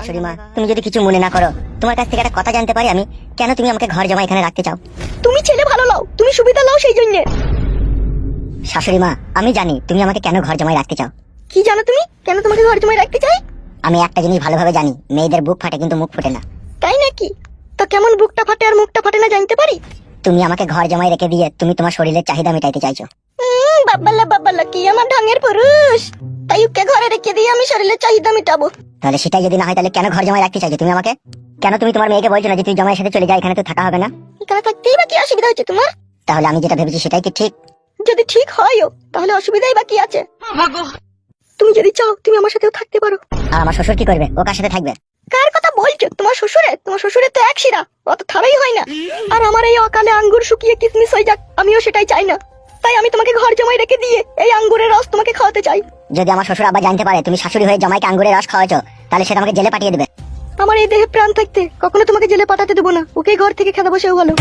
শাশুড়ি মা তুমি যদি কিছু মনে না করো তোমার কাছ থেকে একটা কথা জানতে পারি আমি কেন তুমি আমাকে ঘর জমা এখানে রাখতে চাও? তুমি ছেলে ভালো লাও তুমি সুবিধা লাও সেই জন্য। শাশুড়ি মা আমি জানি তুমি আমাকে কেন ঘর জমায় রাখতে চাও। কি জানো তুমি? কেন তোমাকে ঘর জমায় রাখতে চাই? আমি একটা জিনিস ভালোভাবে জানি মেয়েদের বুক ফাটে কিন্তু মুখ ফুটে না। তাই নাকি? তো কেমন বুকটা ফাটে আর মুখটা ফাটে না জানতে পারি? তুমি আমাকে ঘর জমায় রেখে দিয়ে তুমি তোমার শরীরের চাহিদা মেটাইতে চাইছো। উম, বাব্বাল্লা বাব্বাল্লা কি আমার ঢঙের পুরুষ। তাই ওকে ঘরে রেখে দিয়ে আমি শরীরের চাহিদা মেটাবো। তাহলে সেটাই যদি না হয় তাহলে কেন ঘর জমায় রাখতে চাইছো তুমি আমাকে? কেন তুমি তোমার মেয়েকে বলছো না যে তুই জমায়ের সাথে চলে যা এখানে তো থাকা হবে না? এখানে থাকতেই বা কি অসুবিধা হচ্ছে তোমার? তাহলে আমি যেটা ভেবেছি সেটাই কি ঠিক? যদি ঠিক হয়ও তাহলে অসুবিধাই বা কি আছে? তুমি যদি চাও তুমি আমার সাথেও থাকতে পারো। আর আমার শ্বশুর কি করবে? ও কার সাথে থাকবে? কার কথা বলছো? তোমার শ্বশুরে তোমার শ্বশুরের তো এক শিরা অত থারাই হয় না। আর আমার এই অকালে আঙ্গুর শুকিয়ে কিসমিস হয়ে যাক আমিও সেটাই চাই না। তাই আমি তোমাকে ঘর জমাই রেখে দিয়ে এই আঙ্গুরের রস তোমাকে খাওয়াতে চাই। যদি আমার শ্বশুর আবার জানতে পারে তুমি শাশুড়ি হয়ে জমাইকে আঙ্গুরের রস খাওয়াছো তাহলে সেটা আমাকে জেলে পাঠিয়ে দেবে। আমার এই দেহে প্রাণ থাকতে কখনো তোমাকে জেলে পাঠাতে দেবো না। ওকে ঘর থেকে খেতে বসেও ভালো।